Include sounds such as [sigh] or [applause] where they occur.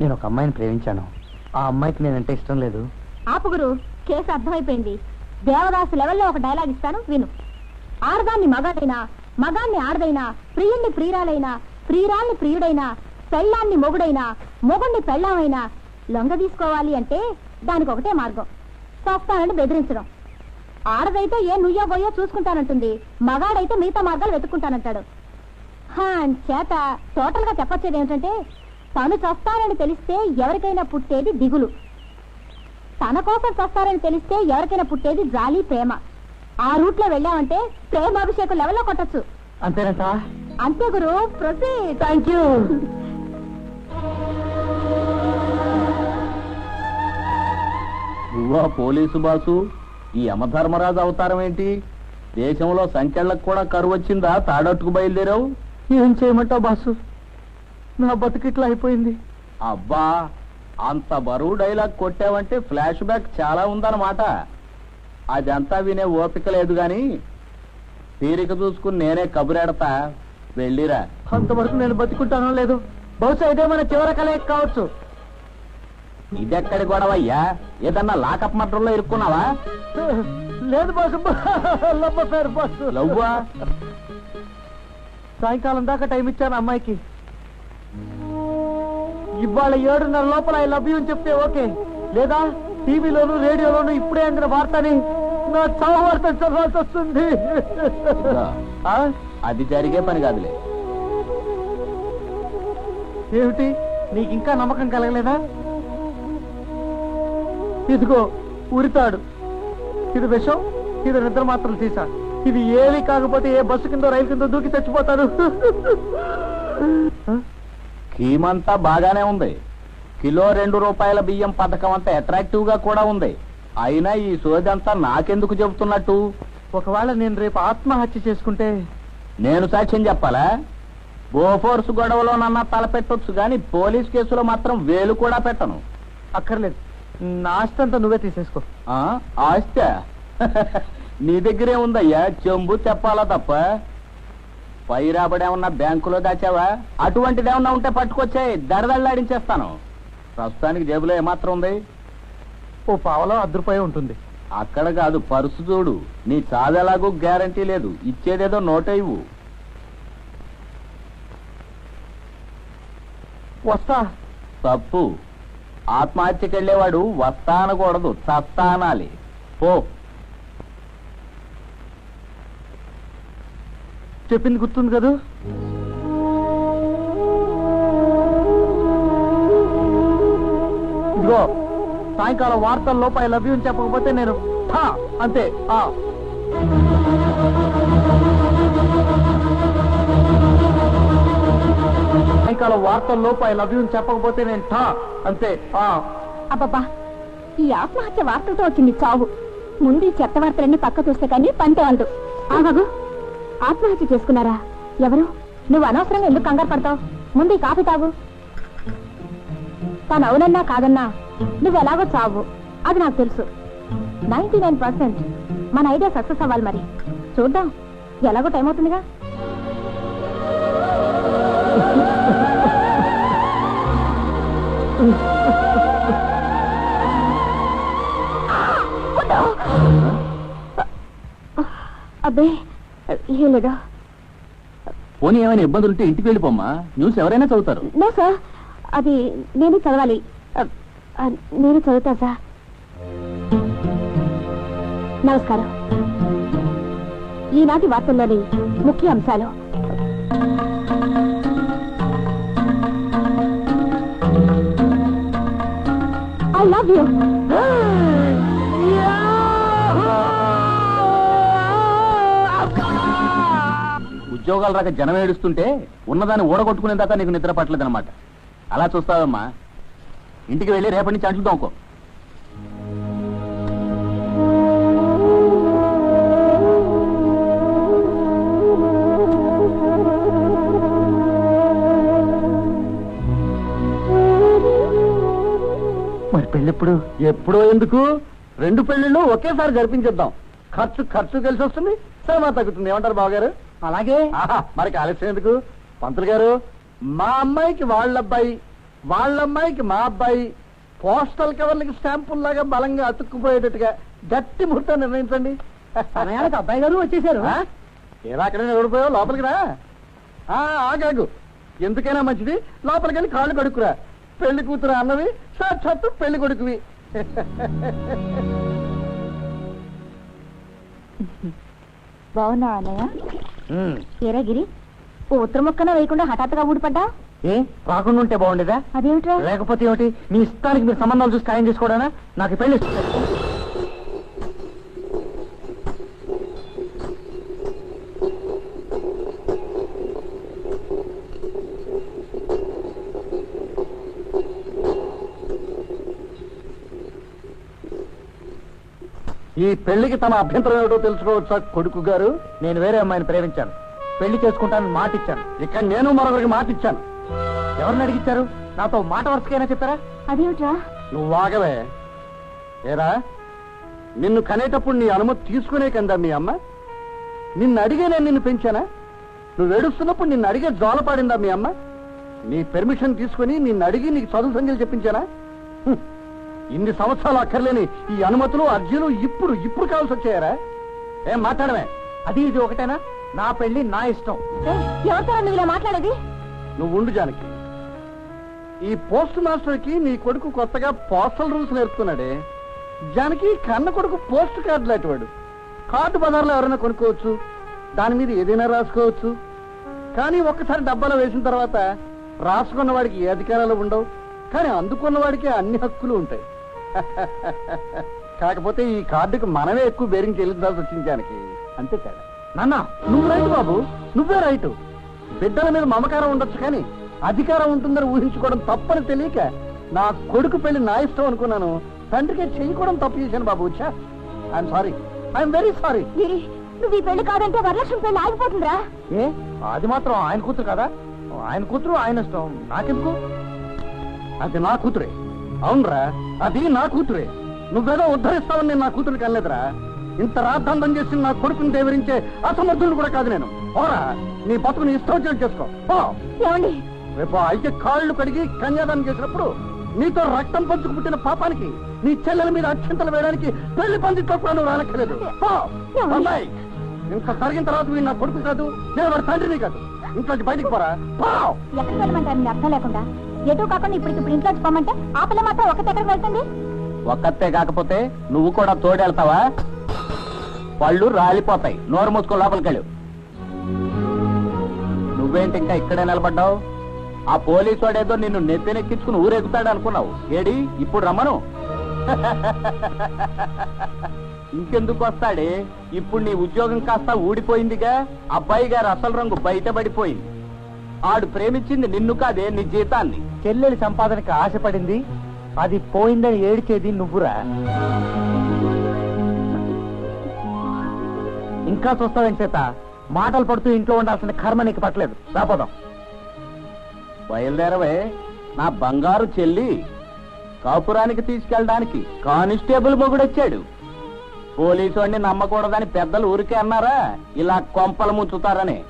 నేను ఒక అమ్మాయిని ప్రేమించాను. ఆ అమ్మాయికి నేనంటే ఇష్టం లేదు. ఆపుగురు కేసు అర్థమైపోయింది. దేవదాసు లెవెల్లో ఒక డైలాగ్ ఇస్తాను విను. ఆడదాన్ని మగాడైనా మగాన్ని ఆడదైనా ప్రియుణ్ణి ప్రియురాలైనా ప్రియురాల్ని ప్రియుడైనా పెళ్ళాన్ని మొగుడైనా మొగుణ్ణి పెళ్ళామైనా లొంగ తీసుకోవాలి అంటే దానికి ఒకటే మార్గం. చస్తానని బెదిరించడం. ఆడదైతే ఏ నుయ్యో గొయ్యో చూసుకుంటానంటుంది. మగాడైతే మిగతా మార్గాలు వెతుక్కుంటానంటాడు. హా, చేత టోటల్గా చెప్పొచ్చేది ఏమిటంటే తను చస్తానని తెలిస్తే ఎవరికైనా పుట్టేది దిగులు. తన కోసం చస్తారని తెలిస్తే ఎవరికైనా పుట్టేది జాలి ప్రేమ. ఆ రూట్లో వెళ్ళామంటే ప్రేమాభిషేకం లెవెల్లో కొట్టచ్చు. అంతేనంట? అంతే గురు థ్యాంక్ యూ నువ్వా పోలీసు బాసు? ఈ యమధర్మరాజు అవతారం ఏంటి? దేశంలో సంఖ్యలకు కూడా కరువు వచ్చిందా తాడట్టుకు బయలుదేరావు? ఏం చేయమంటావు బాసు? నా బతుకిట్లా అయిపోయింది. అబ్బా అంత బరువు డైలాగ్ కొట్టావంటే ఫ్లాష్ బ్యాక్ చాలా ఉందన్నమాట. అదంతా వినే ఓపిక లేదు గాని తీరిక చూసుకుని నేనే కబురెడతా వెళ్ళిరా. అంతవరకు నేను బతుకుంటానో లేదు బహుశా ఇదే మన చివరి కలయిక కావచ్చు. ఇదెక్కడి గొడవయ్యా? ఏదన్నా లాకప్ మటంలో ఇరుక్కున్నావా? లేదు బాసు. లవ్వా? సాయంకాలం దాకా టైం ఇచ్చాను అమ్మాయికి. ఇవాళ ఏడున్నర లోపల ఐ లవ్ యూ అని చెప్తే ఓకే. లేదా టీవీలోను రేడియోలోను ఇప్పుడే అందిన వార్తని నా చావు వార్త చదవాల్సి వస్తుంది? అది జరిగే పని కాదులే. ఏమిటి? నీకు ఇంకా నమ్మకం కలగలేదా? ఇదిగో ఉరితాడు. ఇది విషం ఇది నిద్ర మాత్రం తీసా ఇది ఏవి కాకపోతే ఏ బస్సు కిందో రైలు కిందో దూకి చచ్చిపోతాడు కీమంతా బాగానే ఉంది. కిలో రెండు రూపాయల బియ్యం పథకం అంతా అట్రాక్టివ్గా కూడా ఉంది. అయినా ఈ సోదంతా నాకెందుకు చెబుతున్నట్టు? ఒకవేళ నేను రేపు ఆత్మహత్య చేసుకుంటే? నేను సాక్ష్యం చెప్పాలా? బోఫోర్స్ గొడవలో నన్న తలపెట్టొచ్చు గాని పోలీస్ కేసులో మాత్రం వేలు కూడా పెట్టను. అక్కర్లేదు. నా ఆస్తంతా నువ్వే తీసేసుకో. ఆస్త? [laughs] నీ దగ్గరే ఉందయ్యా? చెంబు చెప్పాలా తప్ప? పై రాబడేమన్నా బ్యాంకులో దాచావా? అటువంటిదేమన్నా ఉంటే పట్టుకొచ్చాయి దడదళ్ళాడించేస్తాను ప్రస్తుతానికి జేబులో ఏమాత్రం ఉంది? ఓ పావలో అర్ధ రూపాయి ఉంటుంది. అక్కడ కాదు పరుసు చూడు. నీ చావెలాగూ గ్యారంటీ లేదు. ఇచ్చేదేదో నోట ఇవ్వు. వస్తా. తప్పు. ఆత్మహత్యకి వెళ్ళేవాడు వస్తా అనకూడదు. చస్తా అనాలి. పో. చెప్పింది గుర్తుంది కదూ? ఇదిగో సాయంకాలం వార్తల్లోపు ఐ లవ్ యూ అని చెప్పకపోతే నేను అంతే ఆ. సాయంకాలం వార్తల్లోపు ఐ లవ్ యూ అని చెప్పకపోతే నేను ఠా అంతే ఆ. అబ్బబ్బా ఈ ఆత్మహత్య వార్తలతో వచ్చింది చావు. ముందు ఈ చెత్త వార్తలన్నీ పక్క చూస్తే కానీ పంటే వాళ్ళు ఆగగు ఆత్మహత్య చేసుకున్నారా? ఎవరు? నువ్వు అనవసరంగా ఎందుకు కంగారు పడతావు? ముందు ఈ కాఫీ తాగు. తాను అవునన్నా కాదన్నా నువ్వు ఎలాగో చావు. అది నాకు తెలుసు. నైన్టీ నైన్ పర్సెంట్ మన ఐడియా సక్సెస్ అవ్వాలి మరి. చూద్దాం. ఎలాగో టైం అవుతుందిగా? అబ్బే. ఏం లేదు పోనీ ఏమైనా ఇబ్బందులు ఉంటే ఇంటికి వెళ్ళిపోమ్మా. న్యూస్ ఎవరైనా చదువుతారు. నో సార్ అది నేను చదవాలి. నేను చదువుతా సార్. నమస్కారం. ఈనాటి వార్తల్లోని ముఖ్య అంశాలు. I love you. ఉద్యోగాల రాక జనం ఏడుస్తుంటే ఉన్నదాన్ని ఓడగొట్టుకునే దాకా నీకు నిద్ర పట్టలేదన్నమాట. అలా చూస్తావమ్మా. ఇంటికి వెళ్ళి రేపటి నుంచి అంటుదాం అనుకో మరి పెళ్ళెప్పుడు? ఎప్పుడో ఎందుకు? రెండు పెళ్ళిళ్ళు ఒకేసారి జరిపించేద్దాం. ఖర్చు ఖర్చు కలిసి వస్తుంది శ్రమ తగ్గుతుంది. ఏమంటారు బావగారు? అలాగే. ఆహా, మరి ఆలస్యం ఎందుకు? పంతులు గారు మా అమ్మాయికి వాళ్ళ అబ్బాయి వాళ్ళ అమ్మాయికి మా అబ్బాయి పోస్టల్ కవర్లకి స్టాంపుల్ లాగా బలంగా అతుక్కుపోయేటట్టుగా గట్టి ముహూర్తం నిర్ణయించండి. సమయానికి అబ్బాయి గారు వచ్చేసారు? ఏరా అక్కడ నిలబడిపోయావు లోపలికి రా. ఆ, ఆగాగు. ఎందుకైనా మంచిది. లోపలికి వెళ్ళి కాళ్ళు కడుక్కురా. పెళ్ళి కూతురు అన్నవి సాక్షాత్తు పెళ్ళి కొడుకువి. బాగున్నా అన్నయ్య? ఏరాగిరి ఓ ఉత్తర మొక్కన వేయకుండా హఠాత్తుగా ఊడిపడ్డా? ఏ? రాకుండా ఉంటే బాగుండేదా? అదేమిట్రా? లేకపోతే ఏమిటి? మీ ఇష్టానికి మీరు సంబంధాలు చూసి ఖాయం చేసుకోవడానా? నాకు పెళ్ళి ఈ పెళ్ళికి తమ అభ్యంతరం ఏమిటో తెలుసుకోవచ్చా కొడుకు గారు? నేను వేరే అమ్మాయిని ప్రేమించాను. పెళ్ళి చేసుకుంటానని మాట ఇచ్చాను ఇక్కడ నేను మరొకరికి మాట ఇచ్చాను ఎవరిని అడిగిచ్చారు? నాతో మాట వరుసకైనా చెప్పారా? అదేమిట్రా? నువ్వు ఆగవే. ఏరా నిన్ను కనేటప్పుడు నీ అనుమతి తీసుకునే కందా మీ అమ్మ? నిన్ను అడిగే నేను నిన్ను పెంచానా? నువ్వు ఏడుస్తున్నప్పుడు నిన్ను అడిగే జోల పాడిందా మీ అమ్మ? నీ పెర్మిషన్ తీసుకుని నిన్ను అడిగి నీకు చదువు సంఖ్యలు చెప్పించానా. ఇన్ని సంవత్సరాలు అక్కర్లేని ఈ అనుమతులు అర్జీలు ఇప్పుడు ఇప్పుడు కావాల్సి వచ్చాయారా? ఏం మాట్లాడమే? అది ఇది ఒకటేనా? నా పెళ్ళి నా ఇష్టం. ఏయ్, ఎవరితో నువ్వు ఇలా మాట్లాడేది? నువ్వు ఉండు జానకి. ఈ పోస్ట్ మాస్టర్కి నీ కొడుకు కొత్తగా పోస్టల్ రూల్స్ నేర్పుతున్నాడే. జానకి కన్న కొడుకు పోస్ట్ కార్డు లాంటివాడు. కార్డు బజార్లో ఎవరైనా కొనుక్కోవచ్చు. దాని మీద ఏదైనా రాసుకోవచ్చు. కానీ ఒక్కసారి డబ్బాలో వేసిన తర్వాత రాసుకున్న వాడికి ఏ అధికారాలు ఉండవు. కానీ అందుకున్న వాడికి అన్ని హక్కులు ఉంటాయి. కాకపోతే ఈ కార్డుకి మనమే ఎక్కువ బేరింగ్ చెల్లించాల్సి వచ్చింది జానకి. అంతే తేడా. నాన్న నువ్వు రైతు బాబు. నువ్వే రైతు బిడ్డల మీద మమకారం ఉండొచ్చు కానీ అధికారం ఉంటుందని ఊహించుకోవడం తప్పని తెలియక నా కొడుకు పెళ్ళి నా ఇష్టం అనుకున్నాను. తండ్రికి చేయకూడడం తప్పు చేశాను బాబు వచ్చా I'm sorry I'm very sorry నువ్వు ఈ పెళ్ళి కాదంటే వరలక్ష్మి పెళ్ళి ఆగిపోతుందిరా. ఏ? అది మాత్రం ఆయన కూతురు కదా? ఆయన కూతురు ఆయన ఇష్టం. నాకెందుకు? అది నా కూతురే. అవునరా. అది నా కూతురే. నువ్వేదో ఉద్ధరిస్తావని నేను నా కూతురికి అనలేదురా ఇంత రాద్ధాంతం చేసి నా కొడుకుని దేవరించే అసమర్థుడు కూడా కాదు నేను. పోరా నీ బతుకుని ఇష్టం చేసుకో. రేపు అయితే కాళ్ళు కడిగి కన్యాదానం చేసినప్పుడు నీతో రక్తం పంచుకు పుట్టిన పాపానికి నీ చెల్లెల మీద అత్యంతలు వేయడానికి పెళ్ళి పందిట్లో కూడా నువ్వు రానక్కర్లేదు. అమ్మాయి, ఇంత జరిగిన తర్వాత వీడు నా కొడుకు కాదు నేను వాడి తండ్రిని కాదు. ఇంట్లోంచి బయటికి పోరా. అర్థం లేకుండా. ఎటు కాకుండా ఇప్పుడు ఇంట్లో పోమంటే ఆ పిల్ల మాత్రం ఒకటి దగ్గర వెళ్తుంది? ఒక్కతే కాకపోతే నువ్వు కూడా తోడెళ్తావా? పళ్ళు రాలిపోతాయి. నోరు మూసుకో లోపలికెళ్ళు. నువ్వేంటి ఇంకా ఇక్కడే నిలబడ్డావు? ఆ పోలీసు వాడేదో నిన్ను నెత్తినెక్కించుకుని ఊరెగుతాడు అనుకున్నావు. ఏడి? ఇప్పుడు రమ్మను. ఇంకెందుకు వస్తాడే? ఇప్పుడు నీ ఉద్యోగం కాస్త ఊడిపోయిందిగా. అబ్బాయి గారు అసలు రంగు బయటపడిపోయింది. ఆడు ప్రేమించింది నిన్ను కాదే నీ జీతాన్ని. చెల్లెలి సంపాదనకి ఆశపడింది అది పోయిందని ఏడిచేది నువ్వురా. ఇంకా చూస్తావేం చేత మాటలు పడుతూ ఇంట్లో ఉండాల్సిన కర్మ నీకు పట్టలేదు. రాపోదాం బయలుదేరవే. నా బంగారు చెల్లి కాపురానికి తీసుకెళ్ళడానికి కానిస్టేబుల్ మొగుడొచ్చాడు. పోలీసు వాడిని నమ్మకూడదని పెద్దలు ఊరికే అన్నారా? ఇలా కొంపలు ముంచుతారని.